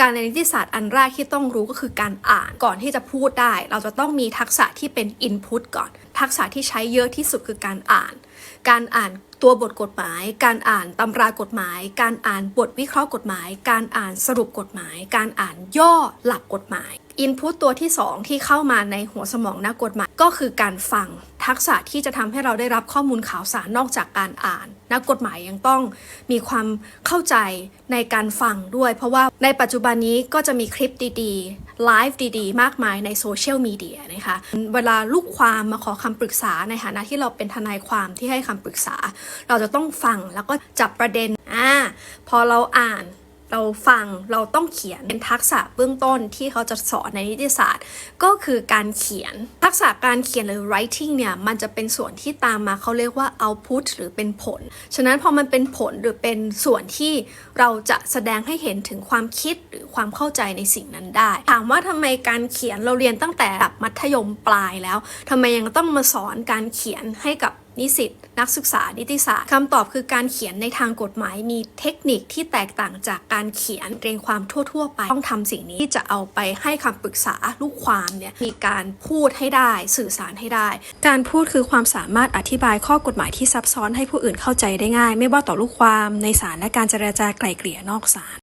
การเรียนนิติศาสตร์อันแรกที่ต้องรู้ก็คือการอ่านก่อนที่จะพูดได้ เราจะต้องมีทักษะที่เป็น input ก่อน ทักษะที่ใช้เยอะที่สุดคือการอ่าน การอ่านตัวบทกฎหมาย การอ่านตำรากฎหมาย การอ่านบทวิเคราะห์กฎหมาย การอ่านสรุปกฎหมาย การอ่านย่อหลักกฎหมาย อินพุตตัวที่ 2 ที่เข้ามาในหัวสมองนักกฎหมาย ก็คือการฟัง ทักษะที่จะทำให้เราได้รับข้อมูลข่าวสารนอกจากการอ่าน นักกฎหมายยังต้องมีความเข้าใจในการฟังด้วย เพราะว่าในปัจจุบันนี้ก็จะมีคลิปดีๆ ไลฟ์ดีๆ มากมายในโซเชียลมีเดียนะคะเวลาลูกความมาขอคำปรึกษาในฐานะที่เราเป็นทนายความที่ให้คำปรึกษา เราจะต้องฟังแล้วก็จับประเด็นอ่าพอเราอ่าน เราฟังเราต้องเขียนเป็นทักษะเบื้องต้นที่เขาจะสอนในนิติศาสตร์ ก็คือการเขียน ทักษะการเขียนหรือ writing เนี่ยมันจะเป็นส่วนที่ตามมาเขาเรียกว่า output หรือเป็นผล ฉะนั้นพอมันเป็นผลหรือเป็นส่วนที่เราจะแสดงให้เห็นถึงความคิดหรือความเข้าใจในสิ่งนั้นได้ ถามว่าทำไมการเขียนเราเรียนตั้งแต่มัธยมปลายแล้วทำไมยังต้องมาสอนการเขียนให้กับ นิสิตนักศึกษานิติศาสตร์คำตอบคือการเขียนในทางกฎหมายมีเทคนิคที่แตกต่างจากการเขียนเรียงความทั่ว ๆ ไปต้องทำสิ่งนี้ที่จะเอาไปให้คำปรึกษาลูกความเนี่ยมีการพูดให้ได้สื่อสารให้ได้ การพูดคือความสามารถอธิบายข้อกฎหมายที่ซับซ้อนให้ผู้อื่นเข้าใจได้ง่าย ไม่ว่าต่อลูกความในศาลและการเจรจาไกล่เกลี่ยนอกศาล